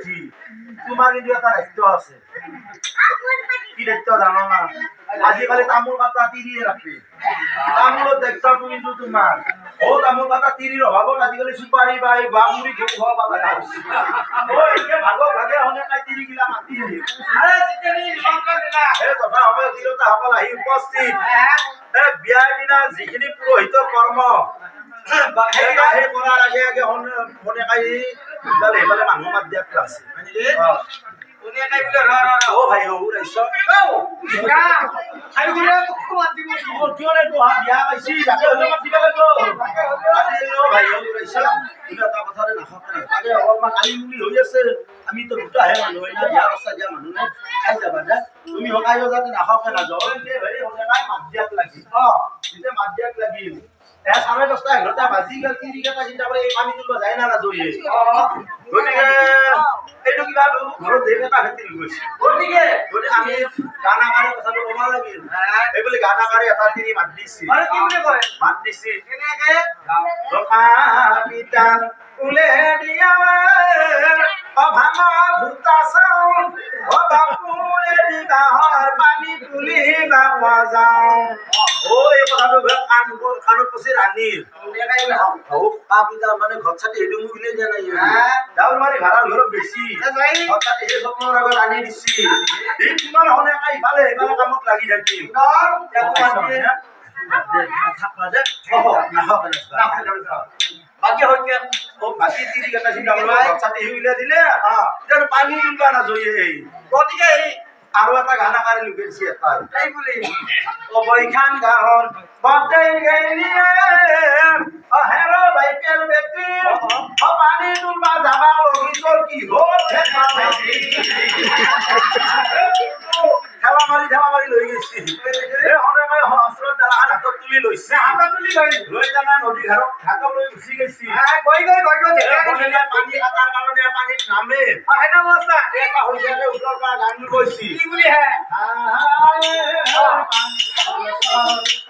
জেঠি তোমাৰ কিন্তু এটা দায়িত্ব আছে। কি দায়িত্ব জানো না আজিকালি তামোল পাতা তিৰিয়ে ৰাখে। তামোলৰ দায়িত্বটো কিন্তু তোমাৰ। অ, তামোল পাতা তিৰিৰ অভাৱত আজিকালি চুপাৰী বা এই গুৱামুৰি ঘেউ খোৱা পাতা অ, এতিয়া ভাগৰ ভাগে হনে কাই তিৰি গিলা মাতি আহিম এই তথা সময় তিৰোতাসকল আহি উপস্থিত। এই বিয়াৰ দিনা যিখিনি পুৰোহিতৰ কৰ্ম কৰাৰ আগে আগে হনে হনে কাই ইফালে সিফালে মানুহ মাত দিয়াত আছে। অ। অ ভাই অ ওলাইছ অ কিয় নে তোহা? বিয়া পাইছি যাকে হ'লেও মাতিব লাগিব। ভাই অ ওলাইছ কিন্তু এটা কথাৰে নাখাওঁ তাকে অলপমান কালি মুলি হৈ আছে। আমিতো দুটাহে মানুহ হয় না বিয়া বাচ্চা দিয়া মানুহ নাই খাই যাবা দে। তুমি সকাইও যাতে নাখাওকে নাযাওঁ। মাত দিয়াত লাগি? অ এতিয়া মাত দিয়াত লাগিল। এ চাৰে দহটা এঘাৰটা বাজি গেল চিন্তা এই পানী তুলিব যায় না নাজয়ে গতিকে এইটো কিবা ঘৰত দেহ এটা ভেটি লৈ গৈছে গতিকে গতিকে আমি গান কথাটো ক'ব লাগিল এইবুলি গান আকাৰে এটা তিৰি মাত দিছে। মাত দিছে। ৰখা পিতাল উলে দিয়া অভাঙা ভূতা চাওঁ অ বাপুৰে পানী তুলিবা যাওঁ অ এই কথাটো কাণ কাণত পচি ও কাপিতা মানে ঘর ছাতে হেডু মুগিলে জানাই দাউর মারি ভাড়া ঘর বেশি ঘর ছাতে হে স্বপ্নর আগত আনি দিছি। এই কাই ভালে এবারে কামত লাগি থাকি বাকি হইকে ও বাকি তিরি কথা চিন্তা ঘর ছাতে হিউলে দিলে। পানি দিবা না জয়ে আৰু এটা গান আমাৰ লোকেল এটা এই বুলি অবৈখান গাঁৱত বাতৈ গেলিয়ে অহেৰ বাইকেল বেটি পানী তোলবা যাবা লগিছ কি হ'ল ঠেলা মাৰি ঠেলা মাৰি লৈ গৈছে। এই সদায় মই হস্ৰত দালা হাতত তুলি লৈছে। লৈ জানা নদী ঘাটত ঘাটত লৈ গুচি গৈছে। বনেলে পানী কাটাৰ কাৰণে পানীত নামে। এটা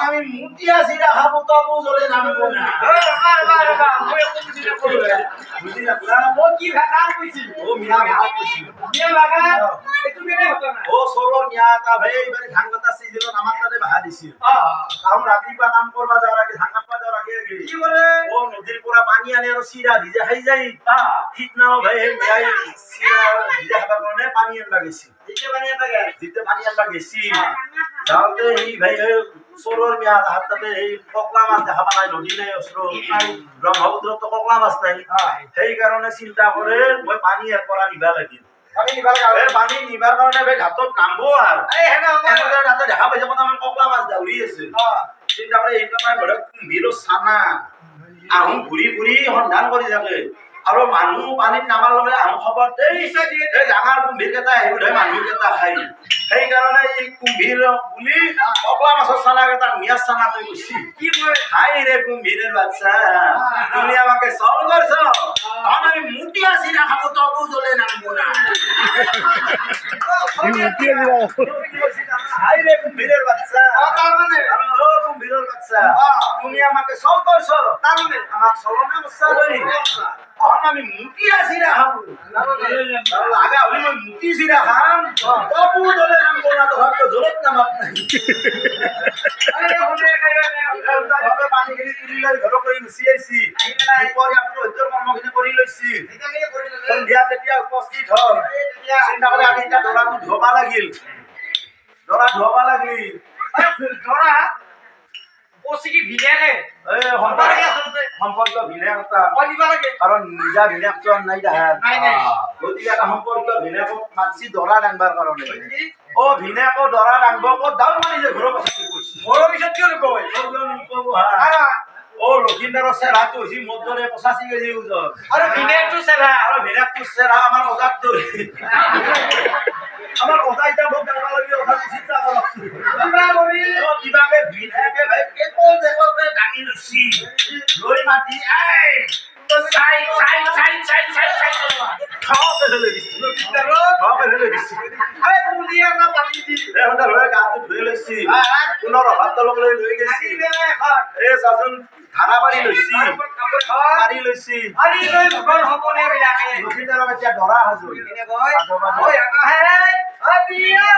আমি মুটিয়া সিরা খাব তবু চলে নামবো না বুঝি না ও মিয়া ভাত কইছিল ও সরো নিয়া তা ভাই এবারে ধান সিজন আমার তাতে বাহা দিছিল কারণ রাতিপুৱা কাম করবা যাওয়ার আগে কাটবা যাওয়ার আগে আগে ও নদীর পৰা পানী আনি আৰু চিৰা ভিজা খাই যাই ঠিক নাও ভাই সেই মিয়াই চিৰা ভিজা খাবার কাৰণে পানী আনবা গেছি যেতিয়া পানী আনবা গেছি যাওঁতে ভাই চোৰৰ মিয়া হাত তাতে সেই ককলা মাছ দেখা পা নাই নদী নাই ওচৰত ব্ৰহ্মপুত্ৰতো ককলা মাছ নাই। সেইকাৰণে চিন্তা কৰে মই পানী ইয়াৰ পৰা নিবা লাগিল। এই পানী নিবাৰ কাৰণে ঘাটত নামবো আৰু। তাতে দেখা পাইছে বৰ্তমান ককলা মাছ দাউৰি আছে। চিন্তা কৰি এইবিলাক কুম্ভীৰৰ চানা আহোম ঘূৰি ঘূৰি সন্ধান কৰি থাকে। আৰু মানুহ পানীত নামাৰ লগে আহোম খবৰ দেই এই ডাঙৰ কুম্ভীৰ কেইটা আহিব ধৰে মানুহ কেইটা খাই সেইকাৰণে এই কুম্ভীৰ বুলি ককলা মাছৰ চানা কেইটা মিয়া চানা তই গৈছি খাই রে কুম্ভীরের বাচ্চা তুমি আমাকে সল করছ তখন আমি মুটি আসি না খাব তবু চলে নামবো না। হাই রে কুম্ভীরের বাচ্চা আমি, ও কুম্ভীরের বাচ্চা তুমি আমাকে সল করছ আমার সলনা বাচ্চা তখন আমি মুটি আসি না খাব লাগা হলে মই মুটি সিরা খাম তবু চলে নামবো না তো হয়তো জোরত ভাবে পানীখিনি তুলি লৈ ঘৰক লৈ গুচি আহিছি। দুপৰীয়া আপুনি সহ্যৰ কৰ্মখিনি কৰি লৈছি। সন্ধিয়া যেতিয়া উপস্থিত হ'ল চিন্তা কৰি আমি এতিয়া দৰাটো ধুবা লাগিল। দৰা ধুবা লাগিল। এই সম্পৰ্ক সম্পৰ্ক ভিনেক এটা কাৰণ নিজা ভিনেকটো আৰু নাই তাহাঁত। গতিকে এটা সম্পৰ্ক ভিনেকক মাতছি দৰা দাঙবাৰ কাৰণে। অ ভিনেকো দৰা দাঙব ক'ত? দাও মাৰিছে ঘৰৰ পাছতে কৈছে? ও লক্ষিন্দাৰৰ চেৰাটো হৈছে মোৰ দৰে পঁচাশী কেজি ওজন। আৰু ভিনেটো চেৰা। আৰু ভিনেকটো চেৰা আমাৰ অজাত এতিয়া মোক জানিব লাগে কথাটো চিন্তা কৰক কিবা কৰি অ, কিবাকে ভিনাকে ভাই একো জেগতে দাঙি লৈছি লৈ মাতি এই চাই চাই চাই চাই চাই চাই খাওঁতে ফেলে দিছি খাওঁতে ফেলে দিছি এই পুলি এটা পালি দি। এই সুন্দৰ হৈ গাটো ধুই লৈছি পুনৰ অভাৱ তলক লৈ লৈ গেছি। এই চাচোন ধাৰা পাৰি লৈছি পাৰি লৈছি আনি লৈ ভগৱান হ'বনে বিলাকে। লক্ষিন্দৰক এতিয়া দৰা সাজু এনেকৈ ঐ আকাহে অ বিয়া